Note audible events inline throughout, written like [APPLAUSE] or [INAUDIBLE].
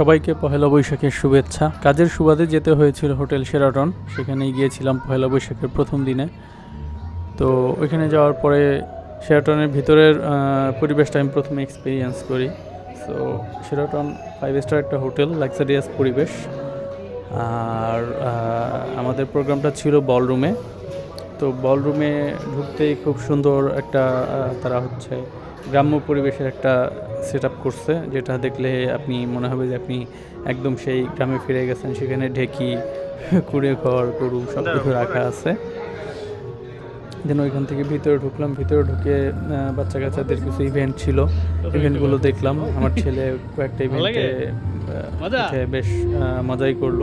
সবাইকে পহেলা বৈশাখের শুভেচ্ছা। কাজের সুবাদে যেতে হয়েছিল হোটেল সেরাটন সেখানেই গিয়েছিলাম পহেলা বৈশাখের প্রথম দিনে। তো ওইখানে যাওয়ার পরে সেরাটনের ভিতরের পরিবেশটা আমি প্রথমে এক্সপিরিয়েন্স করি। সো সেরাটন ফাইভ স্টার একটা হোটেল লাক্সারিয়াস পরিবেশ। আর আমাদের প্রোগ্রামটা ছিল বলরুমে তো বলরুমে ঢুকতেই খুব সুন্দর একটা তারা হচ্ছে গ্রাম্য পরিবেশের একটা সেট আপ করছে যেটা দেখলে আপনি মনে হবে যে আপনি একদম সেই গ্রামে ফিরে গেছেন সেখানে ঢেকি কুড়ে ঘর গরু সব কিছু রাখা আছে। দেন ওইখান থেকে ভিতরে ঢুকলাম ভিতরে ঢুকে বাচ্চা কাচ্চাদের কিছু ইভেন্ট ছিল। ইভেন্টগুলো দেখলাম আমার [LAUGHS] ছেলে কয়েকটা ইভেন্টে? বেশ মজাই করল।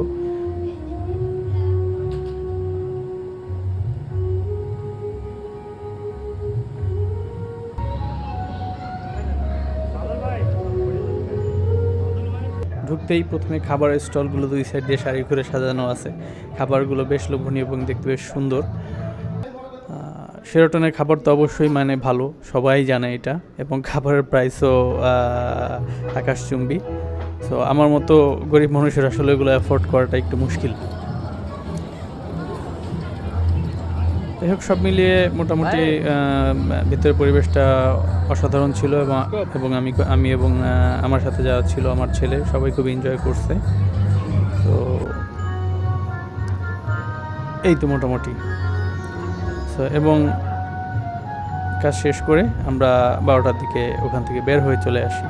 ঢুকতেই প্রথমে খাবারের স্টলগুলো দুই সাইড দিয়ে সারি করে সাজানো আছে। খাবারগুলো বেশ লোভনীয় এবং দেখতে বেশ সুন্দর। সেরটনের খাবার তো অবশ্যই মানে ভালো, সবাই জানে এটা। এবং খাবারের প্রাইসও আকাশচুম্বী। সো আমার মতো গরিব মানুষের আসলে এগুলো অ্যাফোর্ড করাটা একটু মুশকিল। যাই হোক, সব মিলিয়ে মোটামুটি ভিতরের পরিবেশটা অসাধারণ ছিল এবং আমি আমি এবং আমার সাথে যারা ছিল, আমার ছেলে, সবাই খুব এনজয় করছে। তো এই তো মোটামুটি। এবং কাজ শেষ করে আমরা বারোটার দিকে ওখান থেকে বের হয়ে চলে আসি।